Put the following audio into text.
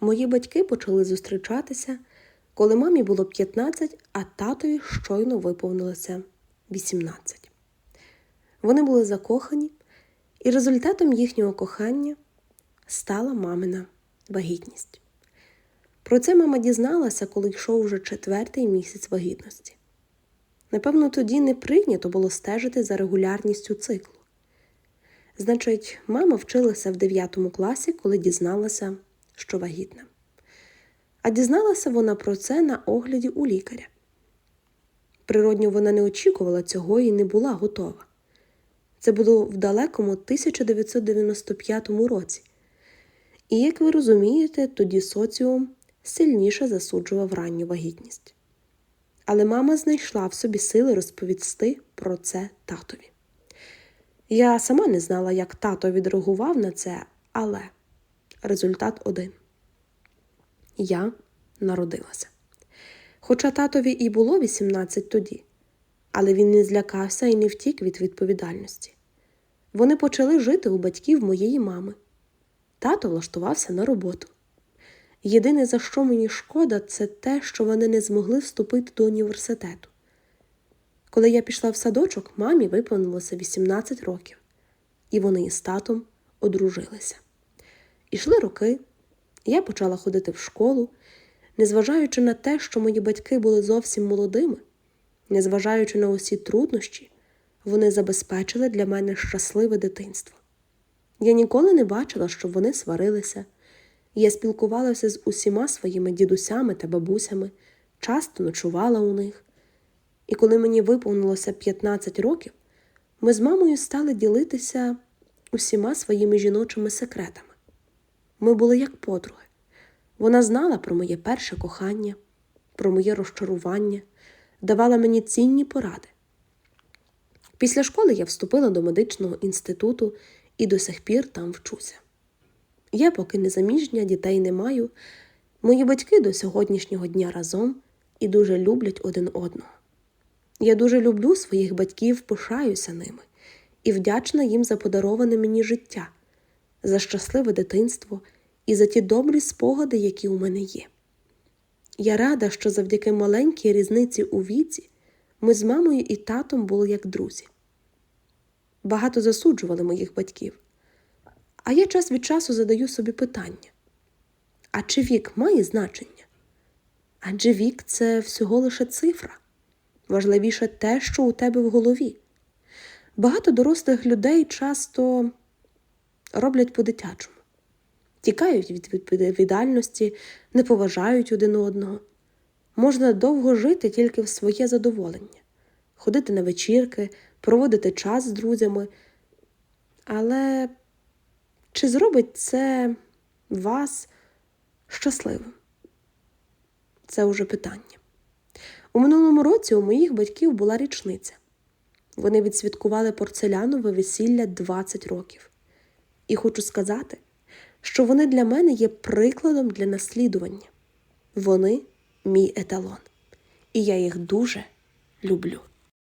Мої батьки почали зустрічатися, коли мамі було 15, а татові щойно виповнилося 18. Вони були закохані, і результатом їхнього кохання стала мамина вагітність. Про це мама дізналася, коли йшов уже четвертий місяць вагітності. Напевно, тоді не прийнято було стежити за регулярністю циклу. Значить, мама вчилася в 9 класі, коли дізналася, що вагітна. А дізналася вона про це на огляді у лікаря. Природньо, вона не очікувала цього і не була готова. Це було в далекому 1995 році. І, як ви розумієте, тоді соціум сильніше засуджував ранню вагітність. Але мама знайшла в собі сили розповісти про це татові. Я сама не знала, як тато відреагував на це, але результат один я народилася. Хоча татові і було 18 тоді, але він не злякався і не втік від відповідальності. Вони почали жити у батьків моєї мами. Тато влаштувався на роботу. Єдине, за що мені шкода, це те, що вони не змогли вступити до університету. Коли я пішла в садочок, мамі виповнилося 18 років, і вони із татом одружилися. Ішли роки, я почала ходити в школу, незважаючи на те, що мої батьки були зовсім молодими, незважаючи на усі труднощі, вони забезпечили для мене щасливе дитинство. Я ніколи не бачила, щоб вони сварилися. Я спілкувалася з усіма своїми дідусями та бабусями, часто ночувала у них. І коли мені виповнилося 15 років, ми з мамою стали ділитися усіма своїми жіночими секретами. Ми були як подруги. Вона знала про моє перше кохання, про моє розчарування, давала мені цінні поради. Після школи я вступила до медичного інституту і до сих пір там вчуся. Я поки не заміжня, дітей не маю. Мої батьки до сьогоднішнього дня разом і дуже люблять один одного. Я дуже люблю своїх батьків, пишаюся ними і вдячна їм за подароване мені життя, за щасливе дитинство і за ті добрі спогади, які у мене є. Я рада, що завдяки маленькій різниці у віці ми з мамою і татом були як друзі. Багато засуджували моїх батьків. А я час від часу задаю собі питання: а чи вік має значення? Адже вік це всього лише цифра, важливіше те, що у тебе в голові. Багато дорослих людей часто роблять по-дитячому, тікають від відповідальності, не поважають один одного. Можна довго жити тільки в своє задоволення, ходити на вечірки, проводити час з друзями. Але чи зробить це вас щасливим? Це уже питання. У минулому році у моїх батьків була річниця. Вони відсвяткували порцелянове весілля 20 років. І хочу сказати, що вони для мене є прикладом для наслідування. Вони мій еталон. І я їх дуже люблю.